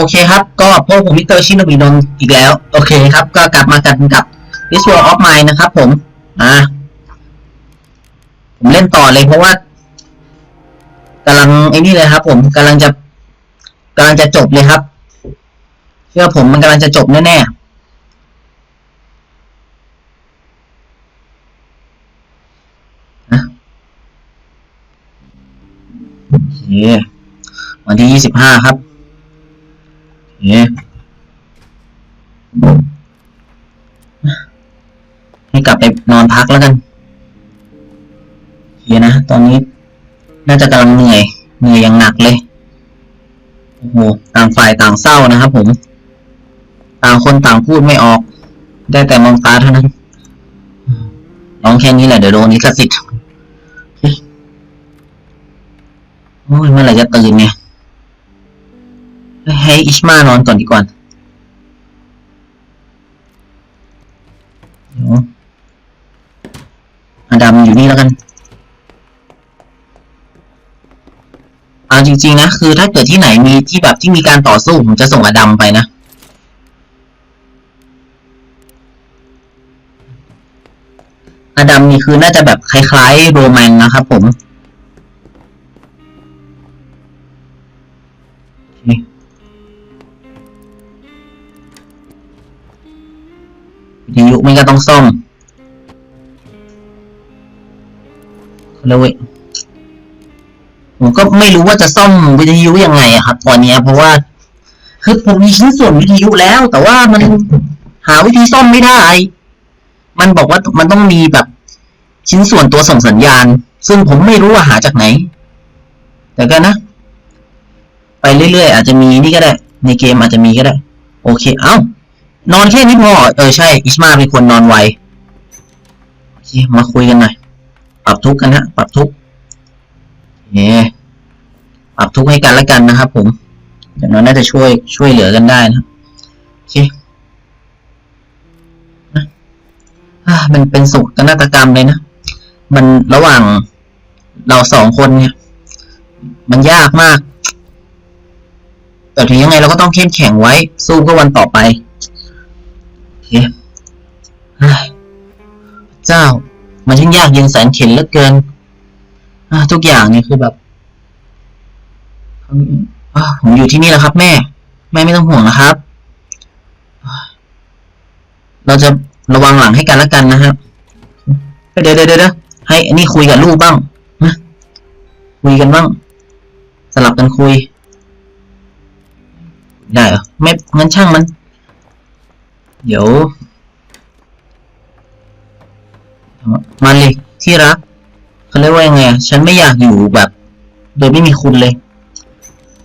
โอเคครับ ก็พวกผมมิสเตอร์ชินบินนอีกแล้ว โอเคครับ ก็กลับมากันกับ This World of Mine นะครับผม อ่า ผมเล่นต่อเลยเพราะว่ากำลังไอ้นี่เลยครับ ผมกำลังจะกำลังจะจบเลยครับเชื่อผมมันกำลังจะจบแน่ๆนะโอเควันที่ยี่สิบห้าครับ โอเคให้กลับไปนอนพักแล้วกันเฮียนะ ตอนนี้ น่าจะกำลังเหนื่อยเหนื่อยอย่างหนักเลยโอ้โหต่างฝ่ายต่างเศร้านะครับผมต่างคนต่างพูดไม่ออก ได้แต่มองตาเท่านั้นร้องแค่นี้แหละเดี๋ยวโดนนี้กสิทธิ์โอ้ยเมื่อไหร่จะตื่นเนี่ย ให้อิชมานอนก่อนดีกว่าเดี๋ยวอดัมอยู่นี่แล้วกันเอาจริงๆนะ คือถ้าเกิดที่ไหนมีที่แบบที่มีการต่อสู้ ผมจะส่งอดัมไปนะอดัมนี่คือน่าจะแบบคล้ายๆโรแมนนะครับผม ไม่ก็ต้องซ่อมเขาเรียกว่าผมก็ไม่รู้ว่าจะซ่อมวิทยุยังไงอะครับ ตอนนี้เพราะว่า คือผมมีชิ้นส่วนวิทยุแล้ว แต่ว่ามันหาวิธีซ่อมไม่ได้ มันบอกว่ามันต้องมีแบบชิ้นส่วนตัวส่งสัญญาณ ซึ่งผมไม่รู้ว่าหาจากไหน แต่ก็นะ ไปเรื่อยๆ อาจจะมีนี่ก็ได้ ในเกมอาจจะมีก็ได้ โอเค เอ้า นอนแค่นี้พอเออใช่ อิชมาเป็นคนนอนไวโอเคมาคุยกันหน่อย ปรับทุกกันนะปรับทุกข์เย่ปรับทุกให้กันและกันนะครับ ผมอย่างน้อยน่าจะช่วยช่วยเหลือกันได้นะโอเคนะมันเป็นสุขนาฏกรรมเลยนะ มันระหว่างเราสองคนเนี่ย มันยากมาก แต่ถึงยังไงเราก็ต้องเข้มแข็งไว้ สู้เพื่อวันต่อไป เคเจ้า มันช่างยากเย็นแสนเข็นเหลือเกินทุกอย่างเนี่ยคือแบบผมอยู่ที่นี่แล้วครับ แม่ แม่ไม่ต้องห่วงนะครับ เราจะระวังหลังให้กันแล้วกันนะครับเดี๋ยวเดี๋ยวเดี๋ยวให้อันนี้คุยกับลูกบ้างนะคุยกันบ้าง สลับกันคุย ได้เหรอไม่งั้นช่างมัน เดี๋ยวมาเลยที่รักเขาเรียกว่ายังไงฉันไม่อยากอยู่แบบ โดยไม่มีคุณเลย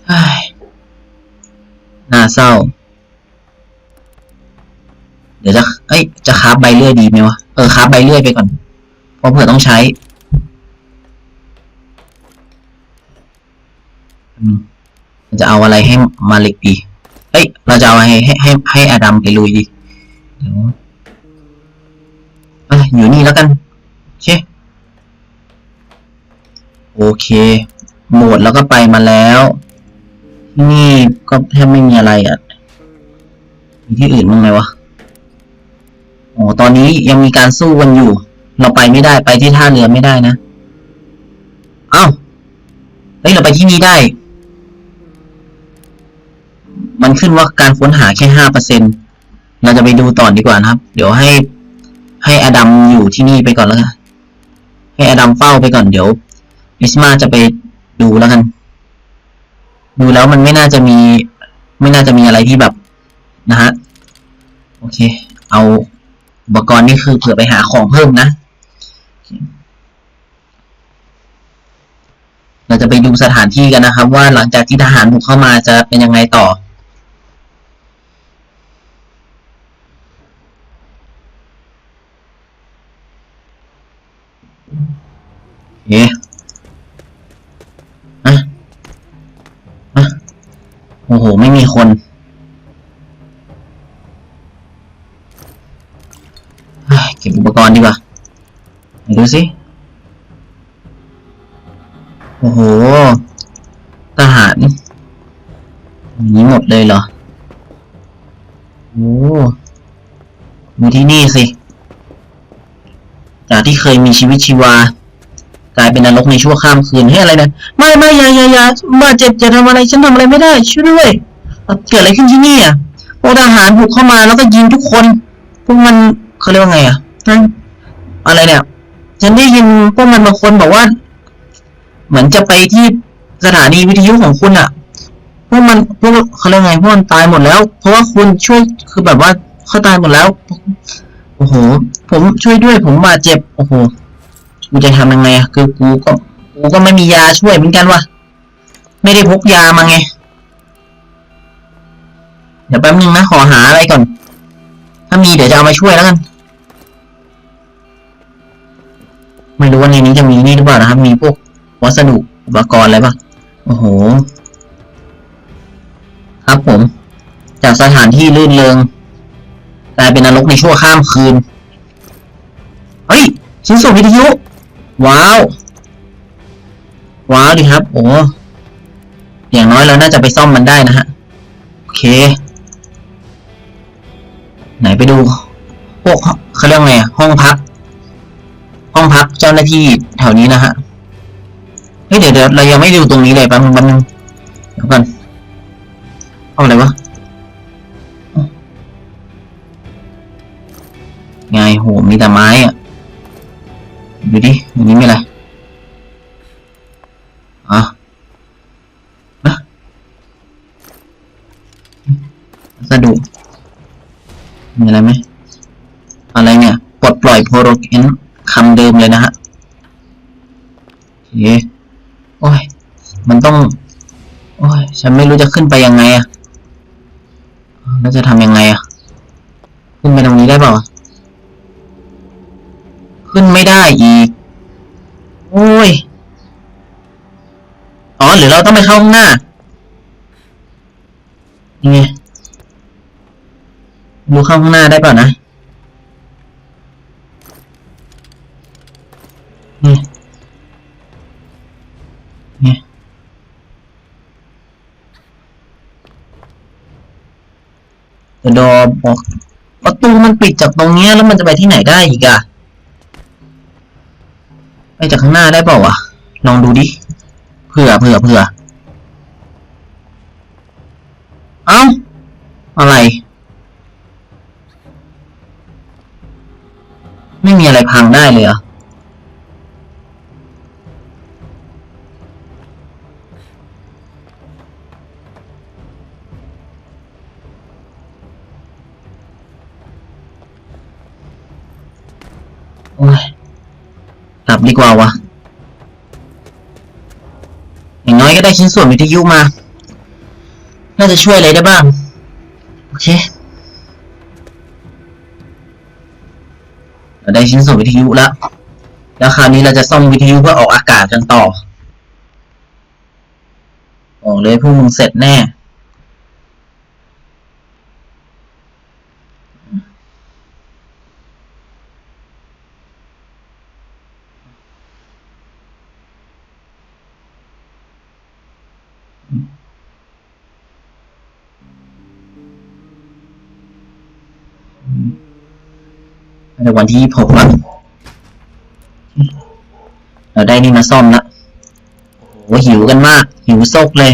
เฮ้น่าเศร้า เดี๋ยวจะ เอ้ย จะคาฟใบเลื่อยดีไหมวะ เออคาฟใบเลื่อยไปก่อน เพราะเผื่อต้องใช้ จะเอาอะไรให้มาเล็กดี เอ้ย เราจะเอาอะไรให้ให้ให้อดัมไปลุยดี เดี๋ยวอะอยู่นี่แล้วกัน โอเค โอเคโหมดแล้วก็ไปมาแล้ว ที่นี่ก็แทบไม่มีอะไรอะ มีที่อื่นบ้างไหมวะโอ้ตอนนี้ยังมีการสู้กันอยู่ เราไปไม่ได้ไปที่ท่าเรือไม่ได้นะ เอ้า เฮ้ย เราไปที่นี่ได้ มันขึ้นว่าการค้นหาแค่ห้าเปอร์เซ็น เราจะไปดูต่อดีกว่านะครับ เดี๋ยวให้ให้อดัมอยู่ที่นี่ไปก่อนแล้วกันให้อดัมเฝ้าไปก่อนเดี๋ยวอิสมาจะไปดูแล้วกัน ดูแล้วมันไม่น่าจะมี ไม่น่าจะมีอะไรที่แบบนะฮะโอเค เอาอุปกรณ์นี่คือเผื่อไปหาของเพิ่มนะเคเราจะไปดูสถานที่กันนะครับ ว่าหลังจากที่ทหารบุกเข้ามาจะเป็นยังไงต่อ เอ๊ะอะอะโอ้โห ไม่มีคนเฮ้ยเก็บอุปกรณ์ดีกว่าดูสิ โอ้โห ทหารอย่างนี้หมดเลยเหรอ โอ้ดูที่นี่สิ จากที่เคยมีชีวิตชีวา กลายเป็นนรกในชั่วข้ามคืนให้อะไรนะไม่ไม่อย่าอย่าอย่าบาดเจ็บจะทำอะไรฉันทำอะไรไม่ได้ช่วยด้วยเกิดอะไรขึ้นที่นี่อะพวกทหารบุกเข้ามาแล้วก็ยิงทุกคนพวกมันเขาเรียกว่าไงอะอะไรเนี่ย ฉันได้ยินพวกมันบางคนบอกว่า เหมือนจะไปที่สถานีวิทยุของคุณอะพวกมันพวกเขาเรียกไงพวกมันตายหมดแล้ว เพราะว่าคุณช่วยคือแบบว่าเขาตายหมดแล้ว โอ้โห ผมช่วยด้วยผมบาดเจ็บ โอ้โห กูจะทำยังไงอะคือกูก็กูก็ไม่มียาช่วยเหมือนกันวะไม่ได้พกยามาไง เดี๋ยวแป๊บนึงนะขอหาอะไรก่อน ถ้ามีเดี๋ยวจะเอามาช่วยแล้วกัน ไม่รู้ว่าในนี้จะมีนี่หรือเปล่านะครับ มีพวกวัสดุอุปกรณ์อะไรปะโอ้โห ครับผม จากสถานที่ลื่นเริงกลายเป็นนรกในชั่วข้ามคืน เฮ้ยชิ้นส่วนวิทยุ ว้าว ว้าวดิครับ โอ้อย่างน้อยเราน่าจะไปซ่อมมันได้นะฮะ โอเค ไหนไปดูพวกเขาเรียกไงห้องพัก ห้องพักเจ้าหน้าที่แถวนี้นะฮะเฮ้ยเดี๋ยวเดี๋ยวเรายังไม่ดูตรงนี้เลยแป๊บนึงแป๊บนึงเดี๋ยวก่อนเอาอะไรวะไงโหมีแต่ไม้อะ ดูดิอันนี้มีอะไรอะนะสะดุมีอะไรไหมอะไรเนี่ย ปลดปล่อยโปรโตเอนคำเดิมเลยนะฮะโอเโอ้ย มันต้อง โอ้ย ฉันไม่รู้จะขึ้นไปยังไงอะแล้วจะทำยังไงอะขึ้นไปตรงนี้ได้เปล่า ขึ้นไม่ได้อีก โอ้ย อ๋อ หรือเราต้องไปเข้าข้างหน้ายังไงดูเข้าข้างหน้าได้เปล่านะนี่นี่ดอบอกประตูมันปิดจากตรงเนี้ยแล้วมันจะไปที่ไหนได้อีกอะ จากข้างหน้าได้เปล่าวะลองดูดิเผื่อเผื่อเผื่อเอ้า อะไร ไม่มีอะไรพังได้เลยเหรอโอ้ย ดีกว่าวะอย่างน้อยก็ได้ชิ้นส่วนวิทยุมา น่าจะช่วยอะไรได้บ้าง โอเคเราได้ชิ้นส่วนวิทยุแล้ว แล้วคราวนี้เราจะซ่อมวิทยุเพื่อออกอากาศกันต่อ บอกเลยพวกมึงเสร็จแน่ ในวันที่หกแล้วเราได้นี่มาซ่อมละโอ้โหหิวกันมาก หิวซกเลย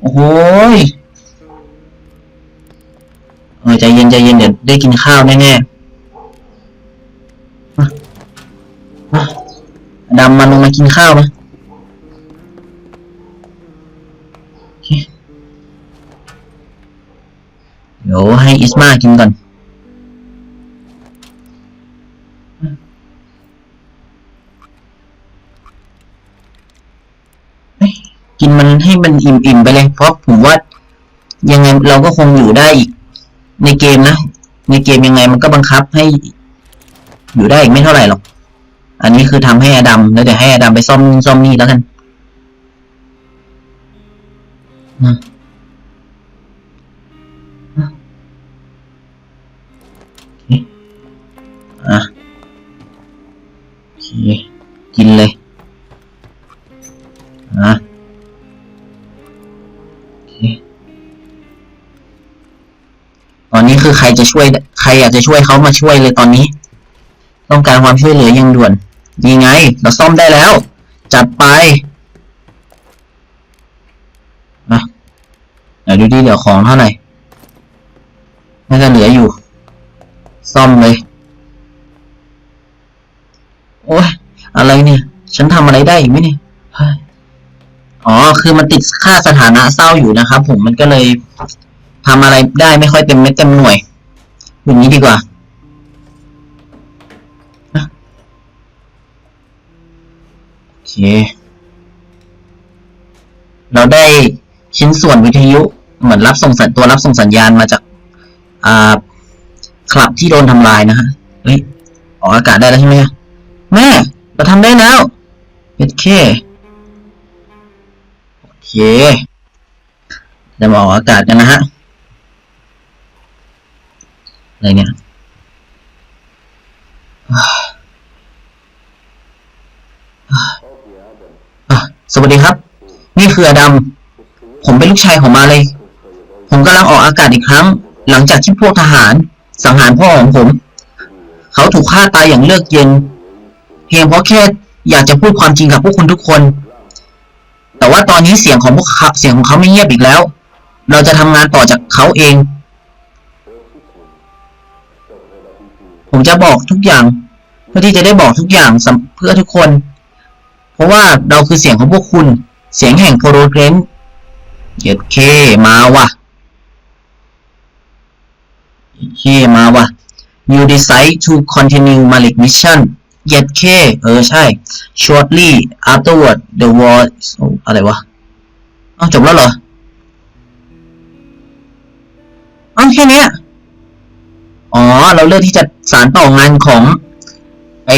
โอ้โหยเออใจเย็นใจเย็นเดี๋ยวได้กินข้าวแน่ๆมามาดำมาลงมากินข้าวนะโอเคเดี๋ยวให้อิสมากินก่อน กินมันให้มันอิ่มๆไปเลย เพราะผมว่ายังไงเราก็คงอยู่ได้อีก ในเกมนะ ในเกมยังไงมันก็บังคับให้ อยู่ได้อีกไม่เท่าไหร่หรอก อันนี้คือทำให้อดัมแล้วเดี๋ยวให้อดัมไปซ่อมซ่อมนี่แล้วกันนะนะโอเคอะโอเคกินเลย ตอนนี้คือใครจะช่วย ใครอยากจะช่วยเขามาช่วยเลยตอนนี้ ต้องการความช่วยเหลือยังด่วนยังไง เราซ่อมได้แล้ว จัดไปนะเดี๋ยวดูดีเดี๋ยวของเท่าไหร่น่าจะเหลืออยู่ ซ่อมเลย โอ้ยอะไรเนี่ย ฉันทำอะไรได้อีกไหมเนี่ย อ๋อ คือมันติดค่าสถานะเศร้าอยู่นะครับผมมันก็เลยทำอะไรได้ไม่ค่อยเต็มเม็ดเต็มหน่วยอย่างนี้ดีกว่านะโอเค เราได้ชิ้นส่วนวิทยุเหมือนรับส่งสัญตัวรับส่งสัญญาณมาจากอ่าคลับที่โดนทำลายนะฮะเฮ้ยออกอากาศได้แล้วใช่ไหมแม่ เราทำได้แล้วโอเค เค จะมาออกอากาศกันนะฮะ อะไรเนี่ยสวัสดีครับ นี่คืออดัม ผมเป็นลูกชายของมาเลย ผมกำลังออกอากาศอีกครั้ง หลังจากที่พวกทหาร สังหารพ่อของผม เขาถูกฆ่าตายอย่างเลือกเย็น เพียงเพราะแค่อยากจะพูดความจริงกับพวกคุณทุกคน แต่ว่าตอนนี้เสียงของพวกเขาเสียงของเขาไม่เงียบอีกแล้ว เราจะทำงานต่อจากเขาเอง ผมจะบอกทุกอย่างเพื่อที่จะได้บอกทุกอย่างเพื่อทุกคน เพราะว่าเราคือเสียงของพวกคุณ เสียงแห่งโปรเกรนเย็ดเคมาว่ะเย็ดเคมาว่ะ you decide to continue Malik mission เย็ดเคเออใช่ shortly afterward the war อ้อะไรวะเอ้าจบแล้วเหรอเอาแค่นี้อ๋อ เราเลือกที่จะสารต่องานของไอ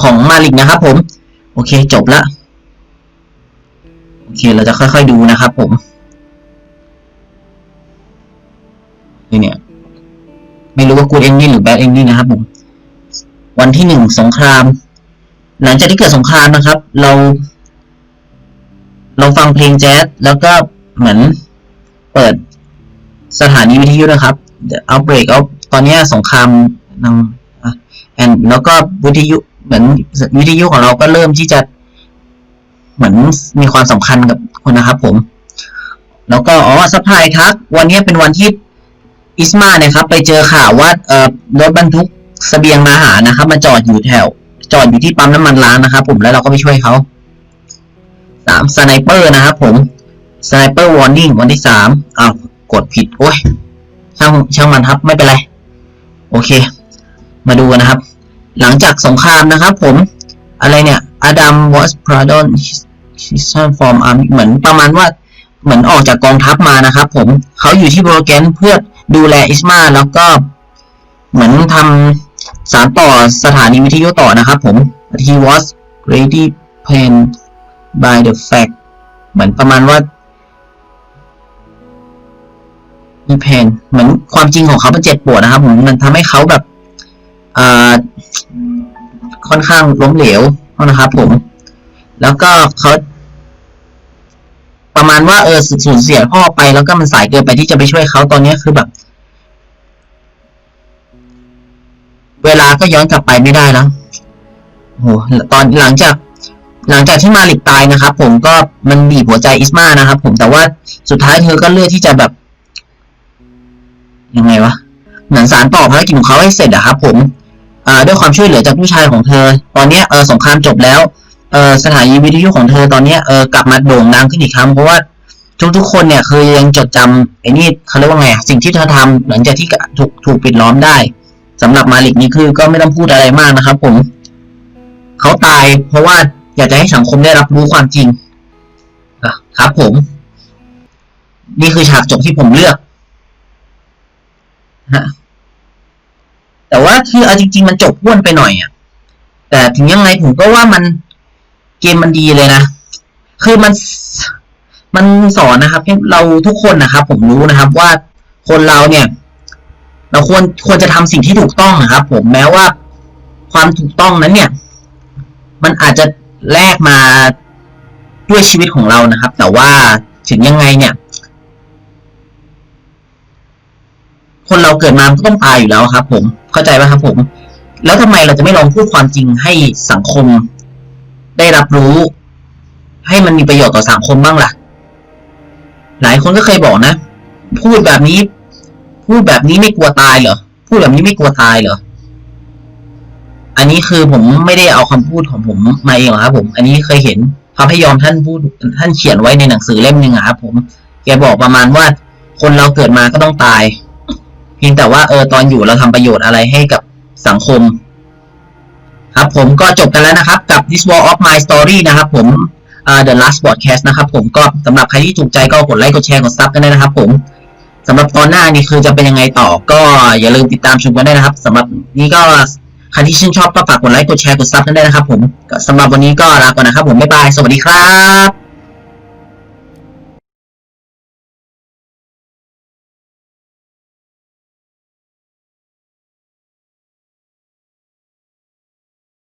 ของมาลิกนะครับผม โอเคจบละโอเคเราจะค่อยๆดูนะครับผมนี่เนี่ย ไม่รู้ว่า good ending หรือ bad ending นะครับผม วันที่หนึ่งสงคราม หลังจากที่เกิดสงครามนะครับ เรา เราฟังเพลงแจ๊สแล้วก็เหมือนเปิดสถานีวิทยุนะครับ The Outbreak of ตอนนี้สงครามนังอะ and แล้วก็วิทยุเหมือนวิทยุของเราก็เริ่มที่จะเหมือนมีความสำคัญกับคนนะครับ ผม แล้วก็อ๋อสปายครับวันนี้เป็นวันที่อิสมาเนี่ยครับ ไปเจอข่าวว่าเอ่อรถบรรทุก เสบียงมาหานะครับ มาจอดอยู่แถว จอดอยู่ที่ปั๊มน้ำมันร้างนะครับ ผมแล้วเราก็ไปช่วยเขาสามสไนเปอร์นะครับผมสไนเปอร์วอร์นิ่งวันที่สามอ้าวกดผิดโอ้ยช่างช่างมันครับไม่เป็นไร โอเค มาดูกันนะครับ หลังจากสงครามนะครับ ผมอะไรเนี่ยอดัม was pardon his son from army เหมือนประมาณว่าเหมือนออกจากกองทัพมานะครับ ผมเขาอยู่ที่โบรแกนเพื่อดูแลอิสมาแล้วก็เหมือนทำ สารต่อสถานีวิทยุต่อนะครับผม he was greatly pained by the fact เหมือนประมาณว่ามีเพนเหมือนความจริงของเขามันเจ็บปวดนะครับผมมันทำให้เขาแบบอค่อนข้างล้มเหลวนะครับผม แล้วก็เขาประมาณว่าเออสูญเสียพ่อไปแล้วก็มันสายเกินไปที่จะไปช่วยเขาตอนนี้คือแบบ เวลาก็ย้อนกลับไปไม่ได้แล้วโหตอนหลังจาก หลังจากที่มาลิกตายนะครับ ผมก็มันบีบหัวใจอิสมานะครับ ผมแต่ว่าสุดท้ายเธอก็เลือกที่จะแบบยังไงวะเหมือนสารต่อภารกิจของเขาให้เสร็จอะครับ ผมอ่าด้วยความช่วยเหลือจากผู้ชายของเธอ ตอนเนี้ยเออสงครามจบแล้วเออสถานีวิทยุของเธอตอนเนี้ยเออกลับมาโด่งดังขึ้นอีกครั้งเพราะว่าทุกๆคนเนี่ยคือยังจดจำไอ้นี่เขาเรียกว่าไงอะสิ่งที่เธอทำหลังจากที่ถูกถูกปิดล้อมได้ สำหรับมาลิกนี่คือก็ไม่ต้องพูดอะไรมากนะครับ ผม เขาตายเพราะว่าอยากจะให้สังคมได้รับรู้ความจริงครับ ผม นี่คือฉากจบที่ผมเลือกฮะแต่ว่าคือเอาจริง ๆ มันจบพ้วนไปหน่อยอะแต่ถึงยังไงผมก็ว่ามันเกมมันดีเลยนะคือมันมันสอนนะครับให้เราทุกคนนะครับ ผมรู้นะครับว่าคนเราเนี่ย เราควรควรจะทำสิ่งที่ถูกต้องนะครับ ผมแม้ว่าความถูกต้องนั้นเนี่ย มันอาจจะแลกมาด้วยชีวิตของเรานะครับ แต่ว่าถึงยังไงเนี่ย คนเราเกิดมาก็ต้องตายอยู่แล้วครับ ผมเข้าใจไหมครับ ผม แล้วทำไมเราจะไม่ลองพูดความจริงให้สังคม ได้รับรู้ ให้มันมีประโยชน์ต่อสังคมบ้างล่ะ หลายคนก็เคยบอกนะ พูดแบบนี้ พูดแบบนี้ไม่กลัวตายเหรอ พูดแบบนี้ไม่กลัวตายเหรอ อันนี้คือผมไม่ได้เอาคำพูดของผมมาเองหรอครับผม อันนี้เคยเห็นพระพยอมท่านพูดท่านเขียนไว้ในหนังสือเล่มหนึ่งครับผม แกบอกประมาณว่าคนเราเกิดมาก็ต้องตาย เพียงแต่ว่าเออตอนอยู่เราทำประโยชน์อะไรให้กับสังคม ครับผมก็จบกันแล้วนะครับ กับ This War of My Story นะครับ ผมอ่า The Last Podcast นะครับผมก็สำหรับใครที่ถูกใจก็กดไลค์กดแชร์กดซับกันได้นะครับผม สำหรับตอนหน้านี่คือจะเป็นยังไงต่อ ก็อย่าลืมติดตามชมกันได้นะครับสำหรับนี่ก็ใครที่ชื่นชอบก็ฝากกดไลค์กดแชร์กดซับกันได้นะครับผมสำหรับวันนี้ก็ลาก่อนนะครับผมบ๊ายบายสวัสดีครับ